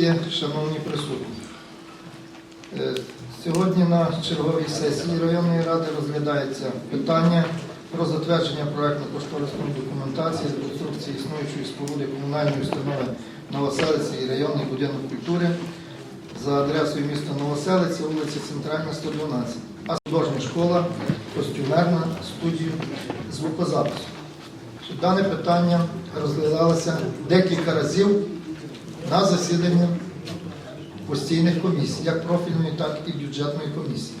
президія, шановні присутні. Е, Сьогодні на черговій сесії районної ради розглядається питання про затвердження проектно-кошторисної документації з реконструкції існуючої споруди комунальної установи Новоселиці і районний будинок культури за адресою міста Новоселиця, вулиця Центральна, 112, а художня школа, костюмерна, студію звукозапису. Дане питання розглядалося декілька разів на засіданні постійних комісій, як профільної, так і бюджетної комісії.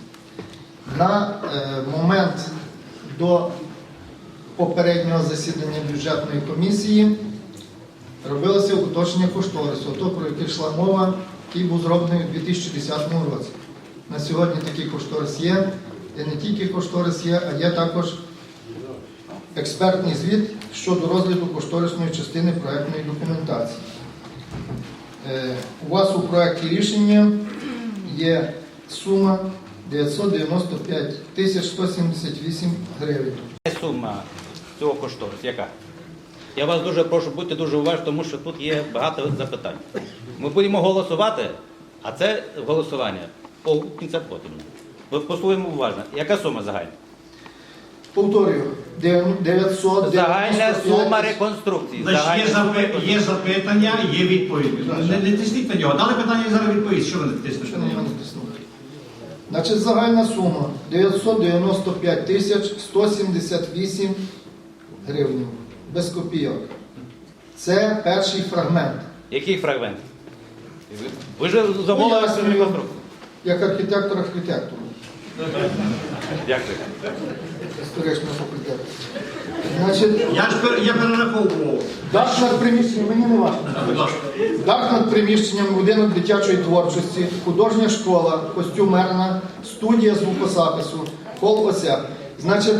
На е, момент до попереднього засідання бюджетної комісії робилося уточнення кошторису, то, про яке йшла мова, який був зроблений у 2010 році. На сьогодні такий кошторис є, і не тільки кошторис є, а є також експертний звіт щодо розгляду кошторисної частини проектної документації. Е, У вас у проєкті рішення є сума 995 тисяч 178 гривень. Сума цього кошторису, яка? Я вас дуже прошу бути дуже уважні, тому що тут є багато запитань. Ми будемо голосувати, а це голосування по кінця потім. Послухаємо уважно. Яка сума загальна? Повторюю, 995 Загальна сума реконструкції. Значить, є, сума запи- є запитання, є відповідь. Не, не тисніть на нього. Дали питання і зараз відповість. Що ви не тиснете на на нього? Значить, загальна сума 995 тисяч 178 гривень. Без копійок. Це перший фрагмент. Який фрагмент? Ви ж замовили цю Пояснюю. реконструкцію. Як архітектор архітектору Дякую. Історичного факультету. Значить, Я ж пер- я перераховував. дах над приміщенням, мені не важко. Будь ласка. Дах над приміщенням будинок дитячої творчості, художня школа, костюмерна, студія звукозапису, хол ося. Значить,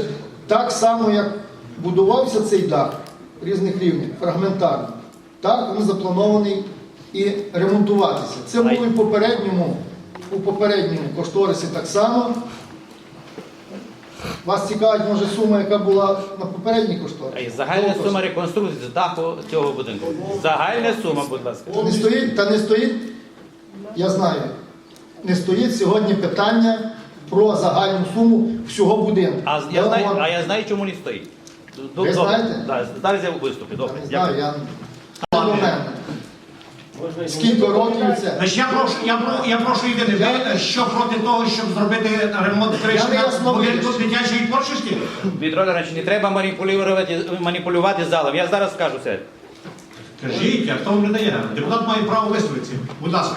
так само, як будувався цей дах різних рівнів, фрагментарно, так він запланований і ремонтуватися. Це було і в попередньому, у попередньому кошторисі так само. Вас цікавить, може, сума, яка була на попередній кошторисі? А Загальна сума реконструкції з даху цього будинку. Загальна сума, будь ласка. Не стоїть, та не стоїть, я знаю, не стоїть сьогодні питання про загальну суму всього будинку. А я знаю, вам- а я знаю, чому не стоїть. Ви добре. знаєте? Да, зараз я виступлю. Добре. Я не знаю, Дякую. я. Скільки років це? Значить, я прошу, я, я прошу єдине, ви що проти того, щоб зробити ремонт криші Я не на ясновидяч. будинку дитячої творчості? Дмитро Леонидович, не треба маніпулювати, маніпулювати залом. Я зараз скажу це. Кажіть, а хто вам не дає? Депутат має право висловитися. Будь ласка.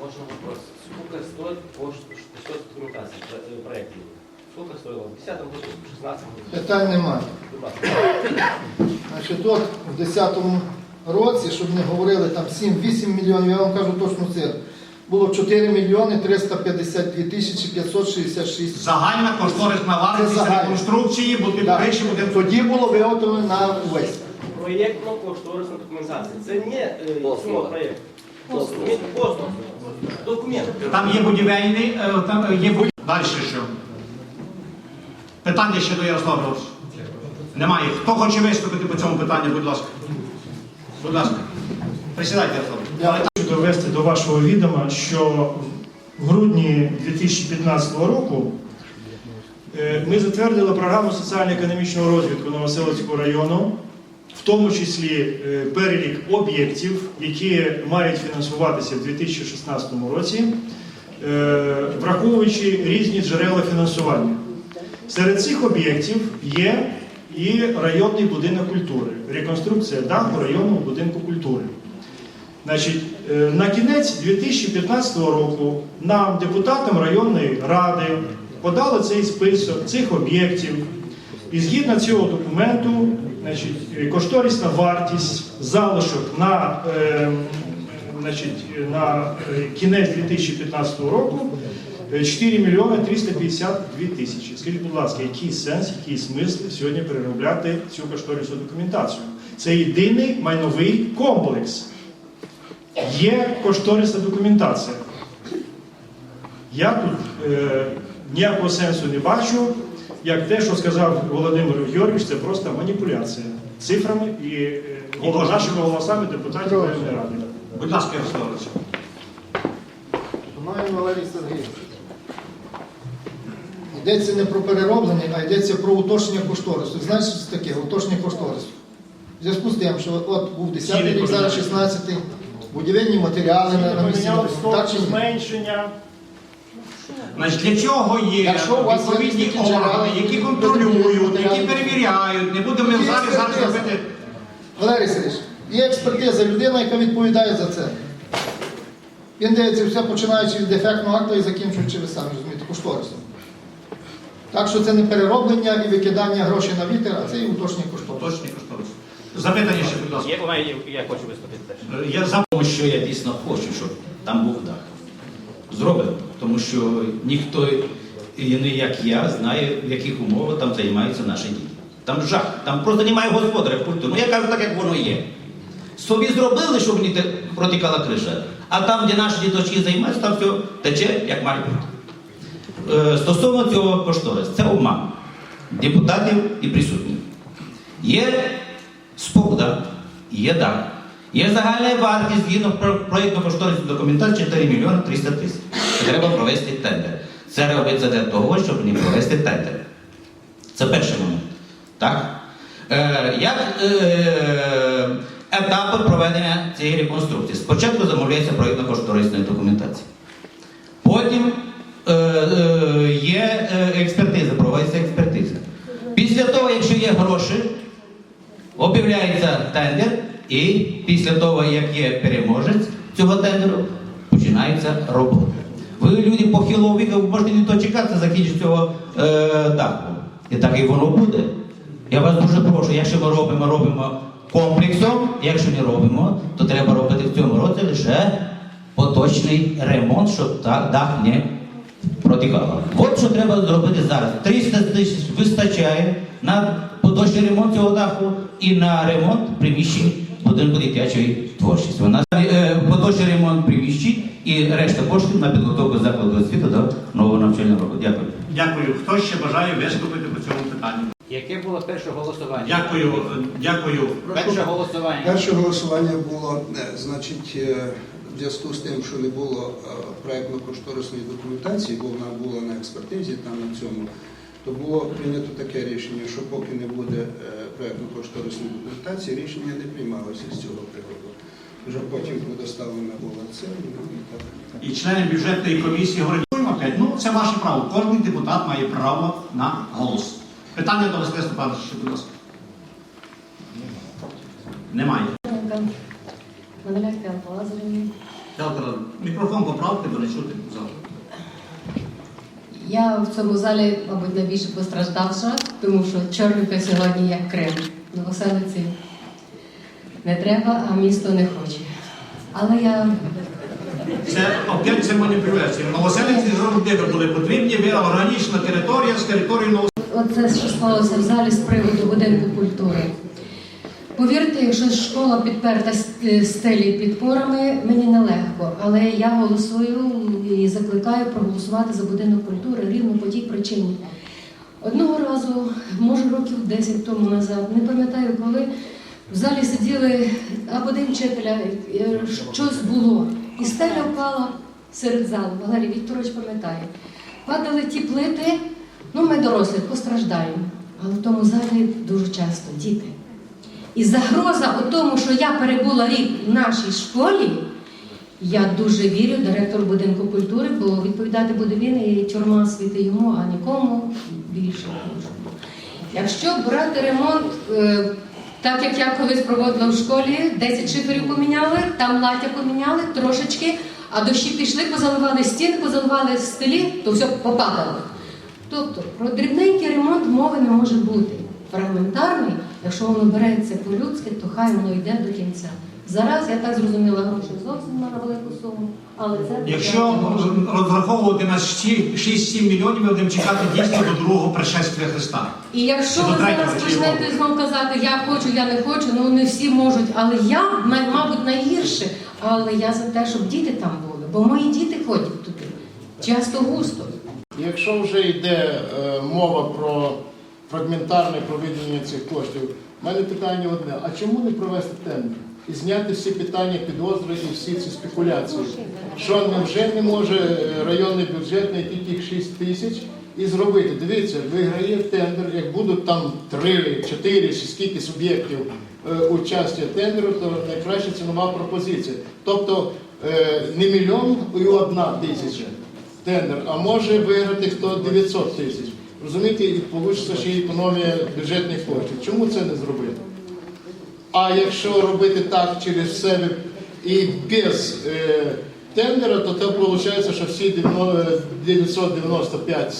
Можно вопрос. Сколько стоит по что документации про- э, проекта? Сколько стоило в 10 году, в 16 году? Питань немає. Будь ласка. Значить, от в 10-му році, щоб не говорили там 7-8 мільйонів, я вам кажу точну цифру. Було 4 мільйони 352 тисячі 566 Загальна кошторисна Це вартість загальна. реконструкції Так. криші будинку. Тоді було виготовлено на увесь. Проєктно-кошторисна документація. Це не е, сума проєкту. Документ, послуг. Документ. Там є будівельний, е, там е, є будь... Далі що? Питання ще до Ярослава Григоровича? Немає. Хто хоче виступити по цьому питанню, будь ласка. Будь ласка. Присідайте. Я Хочу довести до вашого відома, що в грудні 2015 року е, ми затвердили програму соціально-економічного розвитку Новоселицького району, в тому числі е, перелік об'єктів, які мають фінансуватися в 2016 році, е, враховуючи різні джерела фінансування. Серед цих об'єктів є і районний будинок культури, реконструкція даху районного будинку культури. Значить, е, на кінець 2015 року нам, депутатам районної ради, подали цей список цих об'єктів. І згідно цього документу, значить, е, кошторисна вартість залишок на, е, значить, на е, кінець 2015 року 4 мільйони 352 тисячі. Скажіть, будь ласка, який сенс, який смисл сьогодні переробляти цю кошторисну документацію? Це єдиний майновий комплекс. Є кошторисна документація. Я тут е, ніякого сенсу не бачу, як те, що сказав Володимир Георгійович, це просто маніпуляція цифрами і, е, голос- нашими голосами депутатів районної ради. Будь ласка, Ярослав Іванович. Шановний Валерій Сергійович, йдеться не про перероблення, а йдеться про уточнення кошторису. Знаєш, що це таке? Уточнення кошторису. В зв'язку з тим, що от був 10-й рік, зараз 16-й, будівельні матеріали на, на місці. Так чи ні? зменшення. Значить, для чого є Якщо у вас є відповідні органи, які які контролюють, матеріали- які перевіряють, не будемо ми в Є залі зараз експертиза. робити. Валерій Сергійович, є експертиза, людина, яка відповідає за це. Він дивиться все починаючи від дефектного акту і закінчуючи, ви самі розумієте, кошторисом. Так що це не перероблення і викидання грошей на вітер, а це і уточнення кошторису. Точний кошторис. Запитання ще, будь ласка. Є, у мене є- я хочу виступити теж. Я за Тому що я дійсно хочу, щоб там був дах. Зроблено, тому що ніхто і не як я знає, в яких умовах там займаються наші діти. Там жах, там просто немає господаря культури. Ну я кажу так, як воно є. Собі зробили, щоб не те- протікала криша, а там, де наші діточки займаються, там все тече, як має бути. Е, Стосовно цього кошторис, це обман депутатів і присутніх. Є споруда, є дах, є загальна вартість згідно про- проєктно-кошторисної документації 4 мільйони 300 тисяч. Треба провести тендер. Це робиться для того, щоб не провести тендер. Це перший момент. Так? Е, як е, етапи проведення цієї реконструкції? Спочатку замовляється проєктно-кошторисної документації. Потім е, е, є е, експертиза, проводиться експертиза. Після того, якщо є гроші, об'являється тендер, і після того, як є переможець цього тендеру, починається робота. Ви люди похилого віку, можете не дочекатися закінчення цього е, даху. І так і воно буде. Я вас дуже прошу, якщо ми робимо, робимо комплексом, якщо не робимо, то треба робити в цьому році лише поточний ремонт, щоб дах не протікало. От що треба зробити зараз. 300 тисяч вистачає на поточний ремонт цього даху і на ремонт приміщень будинку дитячої творчості. У нас е, поточний ремонт приміщень і решта коштів на підготовку закладу освіти до нового навчального року. Дякую. Дякую. Хто ще бажає виступити по цьому питанню? Яке було перше голосування? Дякую, дякую. Перше голосування. Перше голосування було, е, значить, е, в зв'язку з тим, що не було е, проєктно-кошторисної документації, бо вона була на експертизі там на цьому, то було прийнято таке рішення, що поки не буде е, проєктно-кошторисної документації, рішення не приймалося з цього приводу. Вже потім предоставлена була це, ну і члени бюджетної комісії говорять, опять, ну це ваше право. Кожен депутат має право на голос. Питання до Василя Степановича, будь ласка. Немає. Лазареві. Театр, мікрофон поправте, бо не чути зал. Я в цьому залі, мабуть, найбільше постраждавша, тому що Чорнівка сьогодні як Крим. Новоселиці не треба, а місто не хоче. Але я Це опять це маніпуляція. Новоселенці завжди були потрібні, ви органічна територія з території Новоселенців. оце що сталося в залі з приводу будинку культури. Повірте, якщо школа підперта стелі підпорами, мені нелегко, але я голосую і закликаю проголосувати за будинок культури рівно по тій причині. Одного разу, може років 10 тому назад, не пам'ятаю коли, в залі сиділи або день вчителя, е, щось було, і стеля впала серед залу. Валерій Вікторович пам'ятає. Падали ті плити, ну ми дорослі постраждаємо. Але в тому залі дуже часто діти. І загроза у тому, що я перебула рік в нашій школі, я дуже вірю директору будинку культури, бо відповідати буде він і тюрма світи йому, а нікому більше. Якщо брати ремонт, е, так як я колись проводила в школі, 10 шиферів поміняли, там лаття поміняли трошечки, а дощі пішли, позаливали стіни, позаливали стелі, то все попадало. Тобто про дрібненький ремонт мови не може бути. Фрагментарний, якщо воно береться по-людськи, то хай воно йде до кінця. Зараз я так зрозуміла гроші зовсім на велику суму, але це Якщо розраховувати на 6-7 мільйонів, ми будемо чекати дійсно до другого пришестя Христа. І якщо ви зараз почнете якого? знов казати, я хочу, я не хочу, ну не всі можуть, але я, мабуть, найгірше. Але я за те, щоб діти там були, бо мої діти ходять туди. Часто густо. Якщо вже йде е, мова про фрагментарне проведення цих коштів, в мене питання одне: а чому не провести тендер? і зняти всі питання підозри і всі ці спекуляції. Що невже не може е, районний бюджет знайти тих 6 тисяч і зробити? Дивіться, виграє тендер, як будуть там 3, 4 чи скільки суб'єктів е, участі тендеру, то найкраща цінова пропозиція. Тобто е, не мільйон і одна тисяча тендер, а може виграти хто 900 тисяч. Розумієте, і вийде ще економія бюджетних коштів. Чому це не зробити? А якщо робити так через себе і без е, тендера, то це виходить, що всі 995,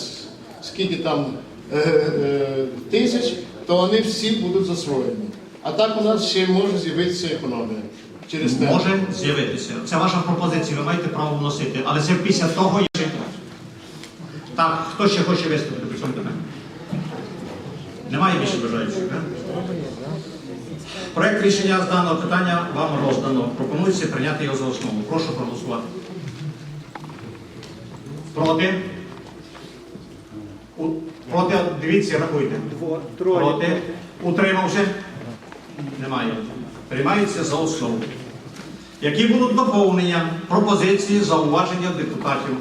скільки там е, е, тисяч, то вони всі будуть засвоєні. А так у нас ще може з'явитися економія через тендер. Може з'явитися. Це ваша пропозиція, ви маєте право вносити. Але це після того, як... Так, хто ще хоче виступити цьому? Немає більше бажаючих, так? Проект рішення з даного питання вам роздано. Пропонується прийняти його за основу. Прошу проголосувати. Проти? У- Проти, дивіться, рахуйте. Проти? Утримався? Немає. Приймається за основу. Які будуть доповнення, пропозиції, зауваження депутатів?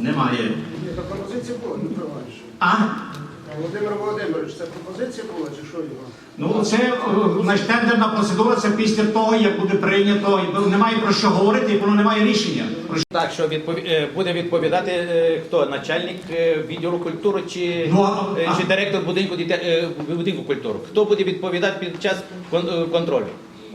Немає. Та пропозиція була, не проваджу. А? Володимир Володимирович, це пропозиція була чи що його? Ну, це е, значить, тендерна процедура, це після того, як буде прийнято, і немає про що говорити, як воно немає рішення. Так, що відпові... е, буде відповідати е, хто? Начальник е, відділу культури чи, Ну, а- е, чи директор будинку, дітей- е, будинку культури? Хто буде відповідати під час кон- е, контролю?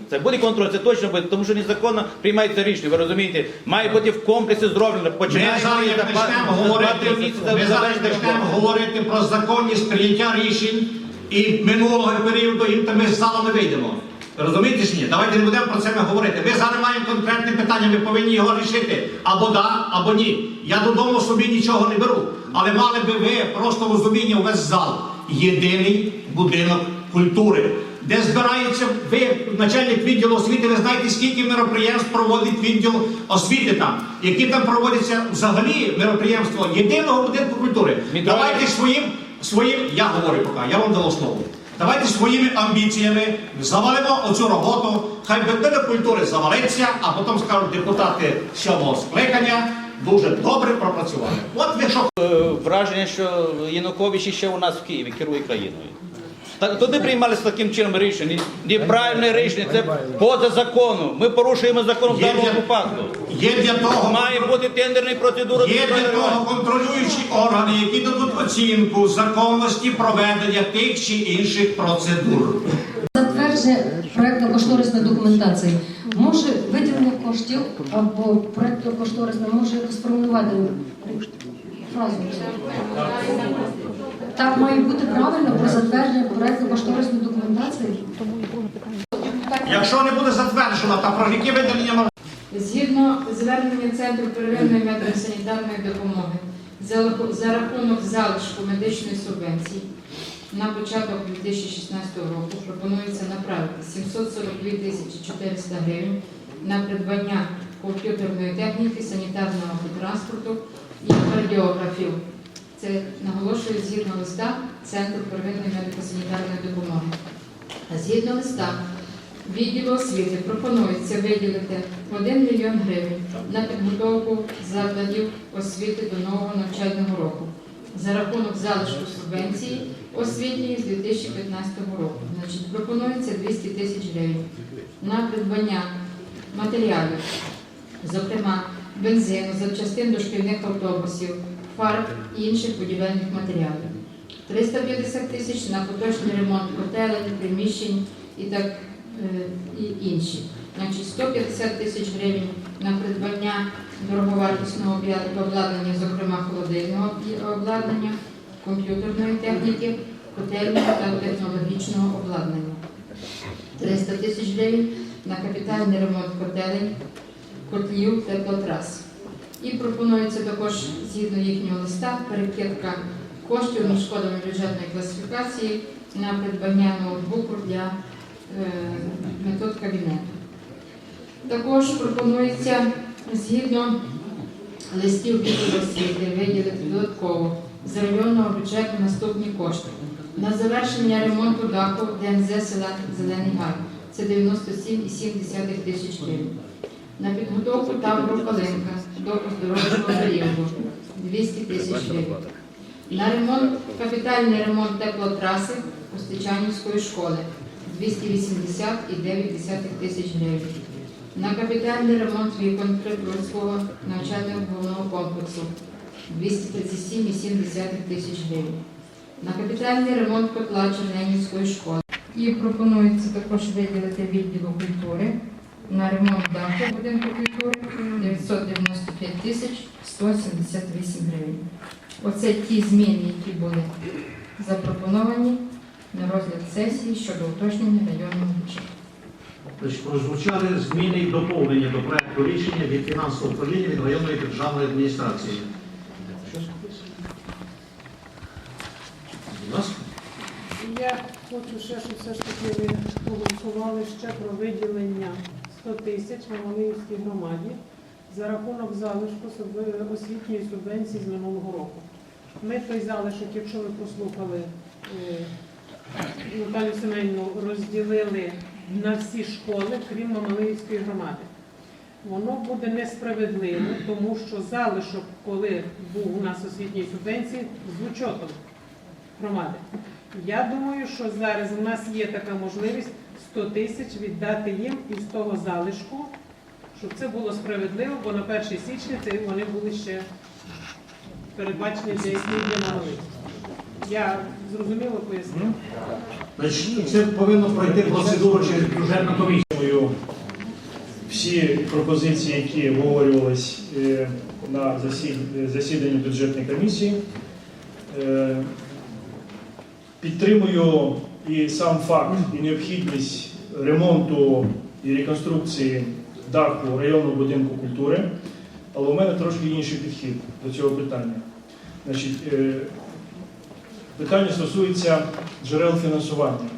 Це буде контроль, це точно буде, тому що незаконно приймається рішення. Ви розумієте, має бути в комплексі зроблено. Ми зараз почнемо говорити, ми зараз почнемо говорити про законність прийняття рішень і минулого періоду, і ми з залу не вийдемо. Розумієте чи ні? Давайте не будемо про це ми говорити. Ми зараз маємо конкретне питання, ми повинні його рішити. Або да, або ні. Я додому собі нічого не беру. Але мали би ви просто розуміння увесь зал. Єдиний будинок культури. Де збирається ви, начальник відділу освіти, ви знаєте, скільки мероприємств проводить відділ освіти там, які там проводяться взагалі мероприємства єдиного будинку культури. Давайте своїм, своїм, я говорю поки, я вам дав основу. Давайте своїми амбіціями завалимо оцю роботу, хай будинок культури завалиться, а потім скажуть депутати сьомого скликання дуже добре пропрацювали. От ви що Е, Враження, що Янукович ще у нас в Києві керує країною. Так, туди приймалися таким чином рішення. Неправильне рішення, це поза законом. Ми порушуємо закон в даному випадку. є для того. Має бути тендерні процедури. Є для того контролюючі органи, які дадуть оцінку законності проведення тих чи інших процедур. Затвердження проєктно-кошторисної документації. Може виділення коштів або проєктно-кошторисне може якось формулювати фразу. Так має бути правильно про затвердження проєктно-кошторисної документації. Якщо не буде затверджено, та про які виділення Згідно звернення Центру первинної медико-санітарної допомоги за за рахунок залишку медичної субвенції на початок 2016 року пропонується направити 742 тисячі 400 гривень на придбання комп'ютерної техніки, санітарного транспорту і кардіографів. Це наголошую згідно листа Центру первинної медико-санітарної допомоги. Згідно листа відділу освіти пропонується виділити 1 мільйон гривень на підготовку закладів освіти до нового навчального року за рахунок залишку субвенції освітньої з 2015 року. Значить, пропонується 200 тисяч гривень на придбання матеріалів, зокрема бензину, запчастин до шкільних автобусів, фарб і інших будівельних матеріалів. 350 тисяч на поточний ремонт котелень, приміщень і так е, і інші. Значить, 150 тисяч гривень на придбання дороговартісного обладнання, зокрема холодильного обладнання, комп'ютерної техніки, котельного та технологічного обладнання. 300 тисяч гривень на капітальний ремонт котелень, котлів, теплотрас. І пропонується також, згідно їхнього листа, перекидка коштів між кодами бюджетної класифікації на придбання ноутбуку для е, метод кабінету. Також пропонується згідно листів освіти виділити додатково з районного бюджету наступні кошти. На завершення ремонту даху ДНЗ села Зелений Гай це 97,7 тисяч гривень. На підготовку табору Калинка до оздоровчого періоду 200 тисяч гривень. На ремонт, капітальний ремонт теплотраси Костичанівської школи 280,9 тисяч гривень. На капітальний ремонт вікон Притульського навчально-головного комплексу 237,7 тисяч гривень. На капітальний ремонт котла Черненівської школи. І пропонується також виділити відділу культури на ремонт даху будинку культури 995 тисяч 178 гривень. Оце ті зміни, які були запропоновані на розгляд сесії щодо уточнення районного бюджету. Прозвучали зміни і доповнення до проекту рішення від фінансового управління від районної державної адміністрації. Я хочу ще, щоб все ж таки ви проголосували ще про виділення 100 тисяч Мамалиївській громаді за рахунок залишку освітньої субвенції з минулого року. Ми той залишок, якщо ви прослухали е, Наталю Семенівну, розділили на всі школи, крім Мамалиївської громади. Воно буде несправедливо, тому що залишок, коли був у нас освітньої субвенції, з учетом громади. Я думаю, що зараз у нас є така можливість 100 тисяч віддати їм із того залишку, щоб це було справедливо, бо на 1 січня це вони були ще передбачені для для малих. Я зрозуміло поясню. Значить, це повинно пройти процедуру через бюджетну комісію. Всі пропозиції, які обговорювались е, на засіданні бюджетної комісії. Е, Підтримую і сам факт, і необхідність ремонту і реконструкції даху районного будинку культури, але у мене трошки інший підхід до цього питання. Значить, е, питання стосується джерел фінансування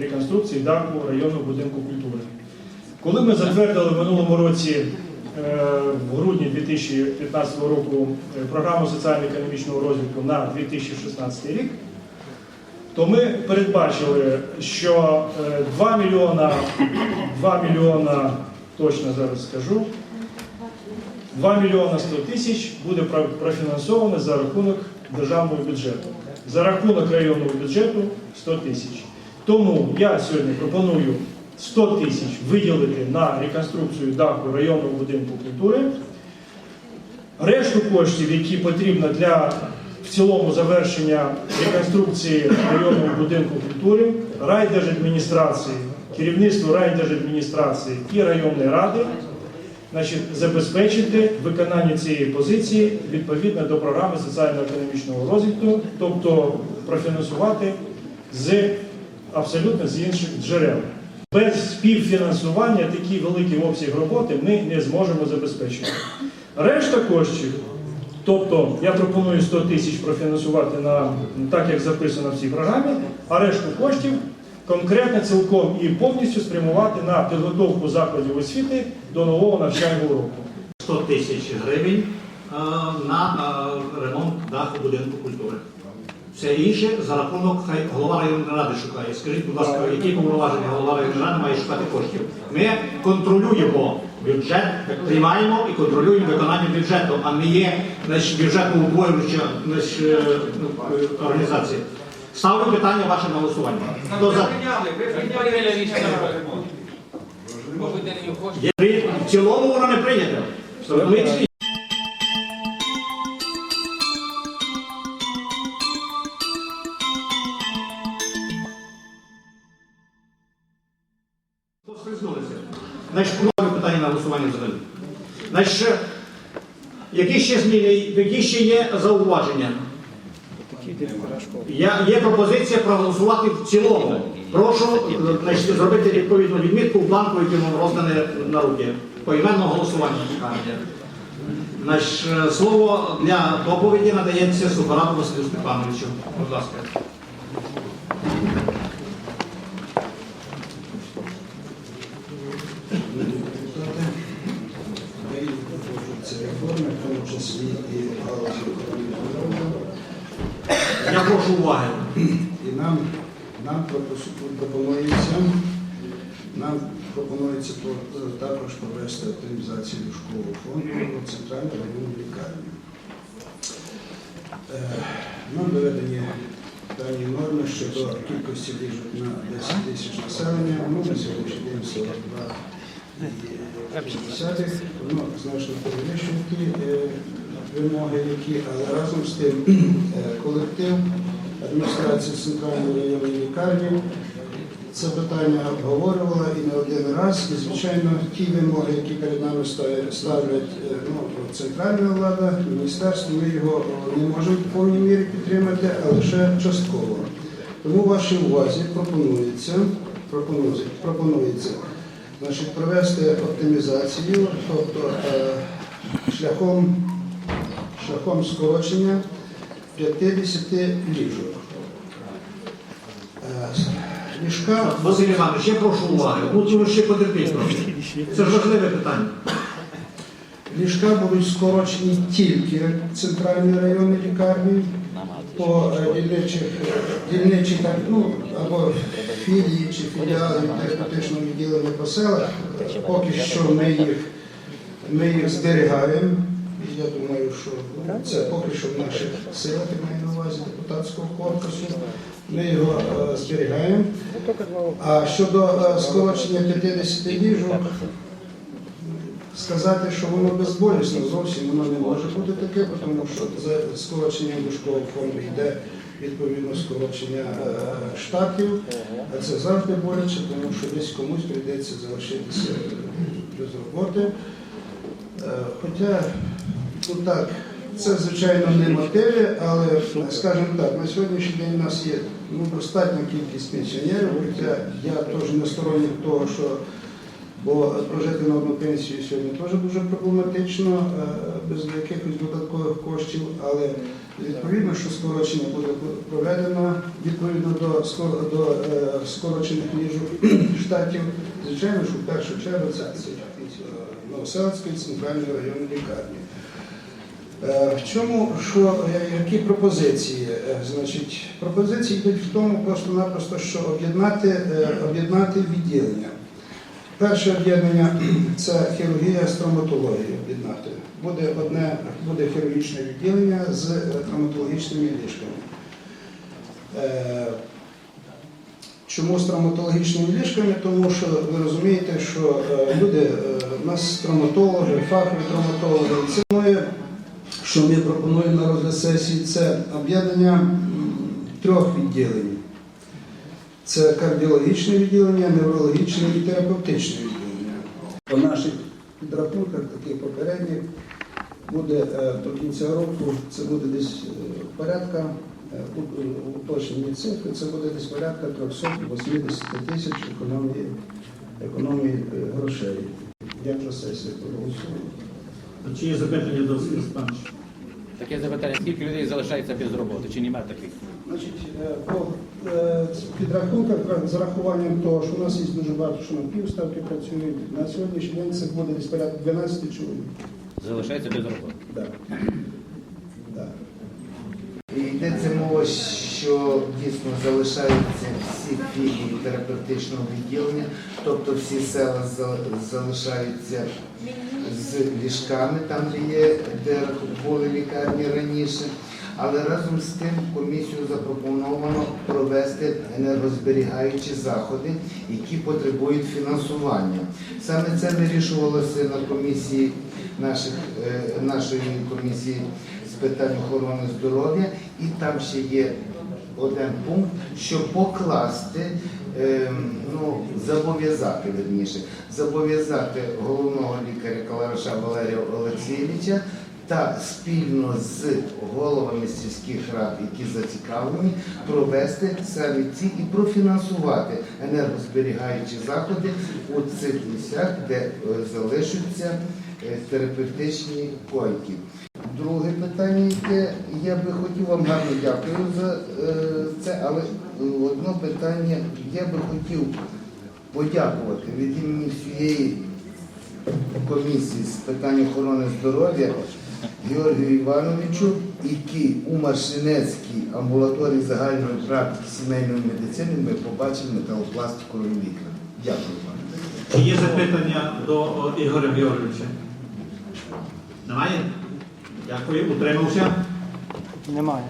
реконструкції даху районного будинку культури. Коли ми затвердили в минулому році, е, в грудні 2015 року, е, програму соціально-економічного розвитку на 2016 рік, то ми передбачили, що е, 2 мільйона, 2 мільйона, точно зараз скажу, 2 мільйона 100 тисяч буде профінансовано за рахунок державного бюджету. За рахунок районного бюджету 100 тисяч. Тому я сьогодні пропоную 100 тисяч виділити на реконструкцію даху районного будинку культури. Решту коштів, які потрібно для в цілому завершення реконструкції районного будинку культури, райдержадміністрації, керівництво райдержадміністрації і районної ради, значить, забезпечити виконання цієї позиції відповідно до програми соціально-економічного розвитку, тобто профінансувати з абсолютно з інших джерел. Без співфінансування такий великий обсяг роботи ми не зможемо забезпечити. Решта коштів, тобто я пропоную 100 тисяч профінансувати на так, як записано в цій програмі, а решту коштів конкретно цілком і повністю спрямувати на підготовку закладів освіти до нового навчального року. 100 тисяч гривень е, на е, ремонт даху будинку культури. Все інше за рахунок хай голова районної ради шукає. Скажіть, будь ласка, які повноваження голова районної ради має шукати коштів? Ми контролюємо бюджет, приймаємо і контролюємо виконання бюджету, а не є бюджетно утворююча е, ну, е, організація. Ставлю питання ваше на голосування. Хто за? Є В цілому воно не прийнято. Значить, які ще які ще є зауваження? Я, є пропозиція проголосувати в цілому. Прошу значить, зробити відповідну відмітку в бланку, який вам розданий на руки. Поіменного голосування. Значить, е, слово для доповіді надається Сухараку Василю Степановичу. Будь ласка. Це реформи, в тому числі і нам, нам пропонується, нам пропонується також провести оптимізацію ліжкового фонду у центральній районній лікарні. Е, Нам доведені дані норми щодо кількості ліжок на 10 тисяч населення. Ну, на сьогоднішній день 42 50 воно значно перевищує ті е, вимоги, які, але разом з тим е, колектив адміністрації центральної районної лікарні це питання обговорювала і не один раз. І, звичайно, ті вимоги, які перед нами ставлять, е, ну, центральна влада, міністерство, ми його не можемо в повній мірі підтримати, а лише частково. Тому вашій увазі пропонується, пропонується, пропонується значить, провести оптимізацію, тобто е, шляхом, шляхом скорочення 50 ліжок. Ліжка Василь Іванович, я прошу уваги. Ну, ще потерпіть. Це ж важливе питання. Ліжка будуть скорочені тільки в центральній районній лікарні по е, дільничих, ну, або філії чи філіали терапевтичного відділення по селах. Поки що ми їх, ми їх зберігаємо. Я думаю, що ну, це поки що в наших силах, я маю на увазі депутатського корпусу. Ми його е, зберігаємо. А щодо е, скорочення 50 ліжок, сказати, що воно безболісно, зовсім воно не може бути таке, тому що за скороченням ліжкового фонду йде відповідно скорочення е, штатів, а це завжди боляче, тому що десь комусь прийдеться залишитися без роботи. Хоча, ну так, це звичайно не мотиви, але, скажімо так, на сьогоднішній день у нас є ну, достатня кількість пенсіонерів, хоча я теж не сторонник того, що Бо прожити на одну пенсію сьогодні теж дуже проблематично, е, без якихось додаткових коштів, але відповідно, що скорочення буде проведено відповідно до, до е, скорочених ліжок штатів, звичайно, що в першу чергу це Новоселицької центральної районної лікарні. Е, В чому, що, е, які пропозиції? Е, Значить, пропозиції йдуть в тому просто-напросто, що об'єднати, об'єднати відділення. Перше об'єднання це хірургія з травматологією об'єднати. Буде одне буде хірургічне відділення з травматологічними ліжками. Чому з травматологічними ліжками? Тому що ви розумієте, що люди, у нас травматологи, фахові травматологи, моє, що ми пропонуємо на розгляд сесії, це об'єднання трьох відділень. Це кардіологічне відділення, неврологічне і терапевтичне відділення. По наших підрахунках, таких попередніх, буде е, до кінця року, це буде десь е, порядка, е, уточнені цифри, це буде десь порядка 380 тисяч економії, економії грошей. Як же сесія проголосує? Чи є запитання до Степановича? Таке запитання, скільки людей залишається без роботи, чи немає таких? Значить, е, по е, підрахунках з рахуванням того, що у нас є дуже багато, що на півставки працюють, на сьогоднішній день це буде десь порядка 12 чоловік. Залишається без роботи. Да. Да. І йдеться мова, що дійсно залишаються всі філії терапевтичного відділення, тобто всі села залишаються з ліжками, там де є, де були лікарні раніше. Але разом з тим комісію запропоновано провести енергозберігаючі заходи, які потребують фінансування. Саме це вирішувалося на комісії наших, е, нашої комісії з питань охорони здоров'я, і там ще є один пункт, що покласти, ну, зобов'язати верніше, зобов'язати головного лікаря Калараша Валерія Олексійовича та спільно з головами сільських рад, які зацікавлені, провести самі ці і профінансувати енергозберігаючі заходи у цих місцях, де е, залишаться е, терапевтичні койки. Друге питання, яке я би хотів вам гарно дякую за е, це, але одне питання я би хотів подякувати від імені всієї комісії з питань охорони здоров'я Георгію Івановичу, які у Маршинецькій амбулаторії загальної практики сімейної медицини ми побачимо металопластикові вікна. Дякую вам. Чи є запитання до Ігоря Георгійовича? Немає? Дякую. Утримався? Немає.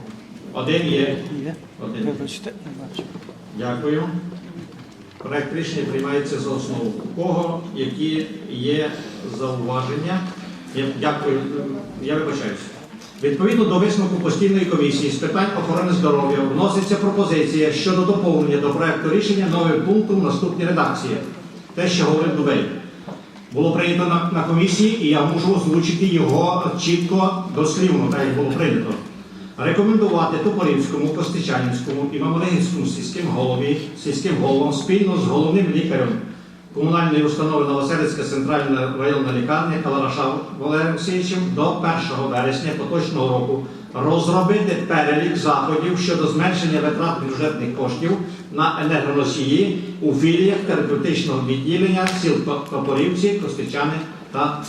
Один є. Є. Один. Вибачте, не бачу. Дякую. Проект рішення приймається за основу. У кого які є зауваження? Я, дякую. Я вибачаюся. Відповідно до висновку постійної комісії з питань охорони здоров'я вноситься пропозиція щодо доповнення до проекту рішення новим пунктом наступній редакції. Те, що говорив Дубей. Було прийнято на, на комісії, і я можу озвучити його чітко дослівно, так як було прийнято. Рекомендувати Топорівському, Костичанівському і Мамалинському сільським голові, сільським головам спільно з головним лікарем комунальної установи Новоселицька центральна районна лікарня Калараша Валерієм Олексійовичем до 1 вересня поточного року розробити перелік заходів щодо зменшення витрат бюджетних коштів на енергоносії у філіях терапевтичного відділення сіл Топорівці, Костичани та